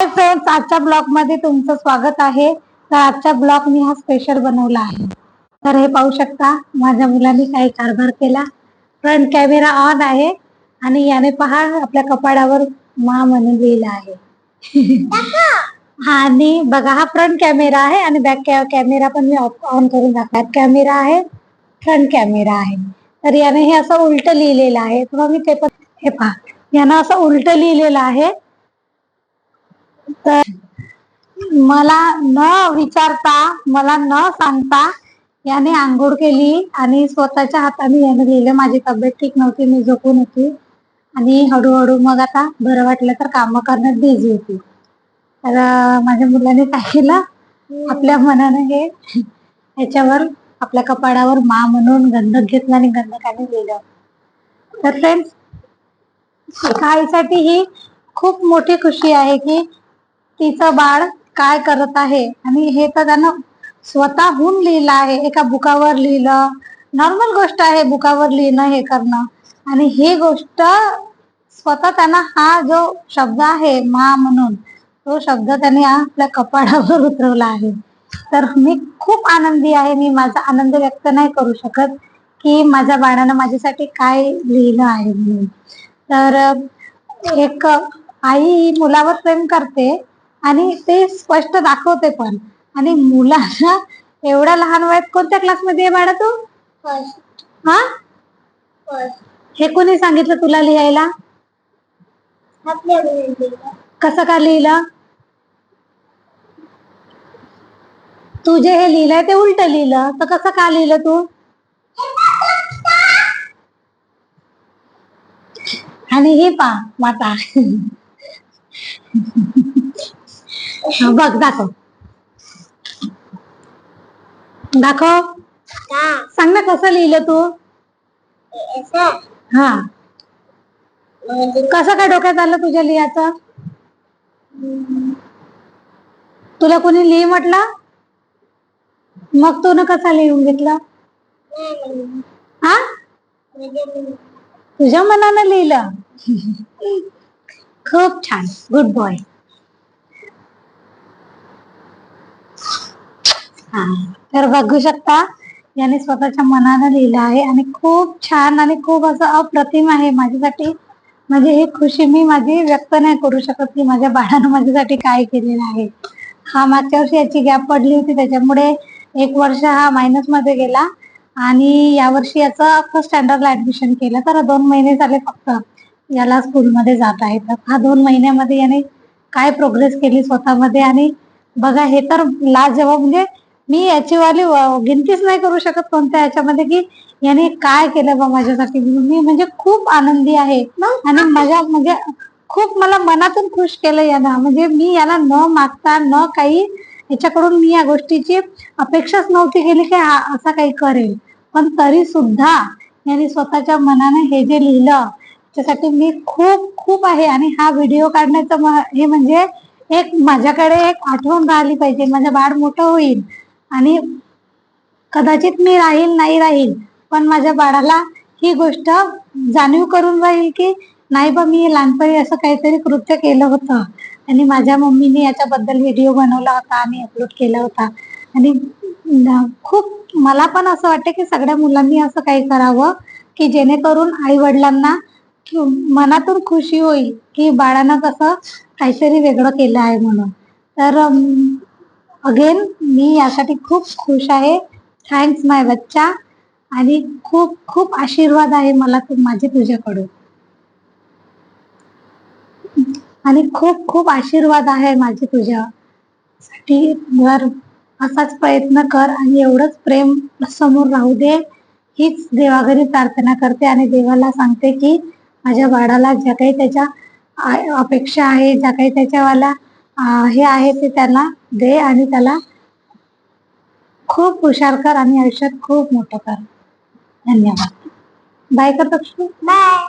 Friends आजच्या ब्लॉगमध्ये तुमचं स्वागत आहे. तर आजचा ब्लॉग मी हा स्पेशल बनवला आहे. तर हे पाहू शकता माझ्या मुलांनी काही कारभार केला. फ्रंट कॅमेरा ऑन आहे आणि याने पहा आपल्या कपाडावर मा म्हणून लिहिलं आहे. आणि बघा हा फ्रंट कॅमेरा आहे आणि बॅक कॅमेरा पण मी ऑन करून दाखवला कॅमेरा आहे फ्रंट कॅमेरा आहे. तर याने हे असं उलट लिहिलेलं आहे. मग मी ते पण हे पहा यानं असं उलट लिहिलेलं आहे. तर मला न विचारता मला न सांगता याने आंघोळ केली आणि स्वतःच्या हाताने याने लिहिलं. माझी तब्येत ठीक नव्हती मी झोपून होती. आणि हळूहळू मग आता बरं वाटलं तर कामं करण्यात बिझी होती. तर माझ्या मुलाने काय केलं आपल्या मनाने हे ह्याच्यावर आपल्या कपाडावर मा म्हणून गंधक घेतला आणि गंधकाने लिहिलं. तर फ्रेंड्स काहीसाठी ही खूप मोठी खुशी आहे की तिचं बाळ काय करत आहे? आणि हे तर त्यानं स्वतःहून लिहिलं आहे. एका बुकावर लिहिलं. नॉर्मल गोष्ट आहे बुकावर लिहिणं हे करणं. आणि ही गोष्ट स्वतः त्यांना हा जो शब्द आहे मा म्हणून तो शब्द त्याने आपल्या कपाळावर उतरवला आहे. तर मी खूप आनंदी आहे. मी माझा आनंद व्यक्त नाही करू शकत की माझ्या बाळानं माझ्यासाठी काय लिहिलं आहे म्हणून. तर एक आई मुलावर प्रेम करते. आणि ते स्पष्ट दाखवते पण. आणि मुलांना एवढ्या लहान वयात कोणत्या क्लासमध्ये आहे बाळा तू? हा? हे कोणी सांगितलं तुला लिहायला? कसं का लिहिलं? तू जे हे लिहिलंय ते उलट लिहिलं. तर कसं का लिहिलं तू? आणि हे पा माता. बघ दाखव. दाखव. सांग ना कसं लिहिलं तू? हा. कसं काय डोक्यात आलं तुझ्या लिहायचं? तुला कोणी लिहि म्हटलं? मग तू न कसा लिहून घेतला? हा तुझ्या मनानं लिहिलं. खूप छान. गुड बॉय हा. तर बघू शकता याने स्वतःच्या मनानं लिहिलं आहे आणि खूप छान आणि खूप असं अप्रतिम आहे माझ्यासाठी. म्हणजे ही खुशी मी माझी व्यक्त नाही करू शकत की माझ्या बाळानं माझ्यासाठी काय केलेलं आहे. हा मागच्या वर्षी याची गॅप पडली होती त्याच्यामुळे एक वर्ष हा मायनसमध्ये गेला आणि यावर्षी याचं फर्स्ट स्टँडर्डला ऍडमिशन केलं. तर दोन महिने झाले फक्त याला स्कूलमध्ये जात आहे. तर हा दोन महिन्यामध्ये याने काय प्रोग्रेस केली स्वतःमध्ये? आणि बघा हे तर लास्ट जेव्हा म्हणजे मी याची वाली गिनतीच नाही करू शकत कोणत्या याच्यामध्ये की याने काय केलं बा माझ्यासाठी. मी म्हणजे खूप आनंदी आहे. आणि माझ्या म्हणजे खूप मला मनातून खुश केलं यानं. म्हणजे मी याला न मागता न काही याच्याकडून मी या गोष्टीची अपेक्षाच नव्हती केली की हा असा काही करेल. पण तरी सुद्धा याने स्वतःच्या मनाने हे जे लिहिलं त्यासाठी मी खूप खूप आहे. आणि हा व्हिडिओ काढण्याचं हे म्हणजे एक माझ्याकडे एक आठवण राहिली पाहिजे. माझं बाळ मोठं होईल. आणि कदाचित मी राहील नाही राहील पण माझ्या बाळाला ही गोष्ट जाणीव करून राहील की नाही बा मी लहानपणी असं काहीतरी कृत्य केलं होतं आणि माझ्या मम्मीने याच्याबद्दल व्हिडिओ बनवला होता आणि अपलोड केला होता. आणि खूप मला पण असं वाटतं की सगळ्या मुलांनी असं काही करावं की जेणेकरून आई वडिलांना मनातून खुशी होईल की बाळानं कसं काहीतरी वेगळं केलं आहे म्हणून. तर अगेन मी यासाठी खूप खुश आहे. थँक्स माय बच्चा. आणि खूप खूप आशीर्वाद आहे मला तू माझे तुझ्याकडून. आणि खूप खूप आशीर्वाद आहे माझे तुझ्यासाठी. जर असाच प्रयत्न कर आणि एवढंच प्रेम समोर राहू दे. हीच देवाघरी प्रार्थना करते आणि देवाला सांगते की माझ्या बाळाला ज्या काही त्याच्या अपेक्षा आहे ज्या काही त्याच्यावाला हे आहे ते त्याला दे आणि त्याला खूप हुशार कर आणि आयुष्यात खूप मोठं कर. धन्यवाद. बाय कर बाय.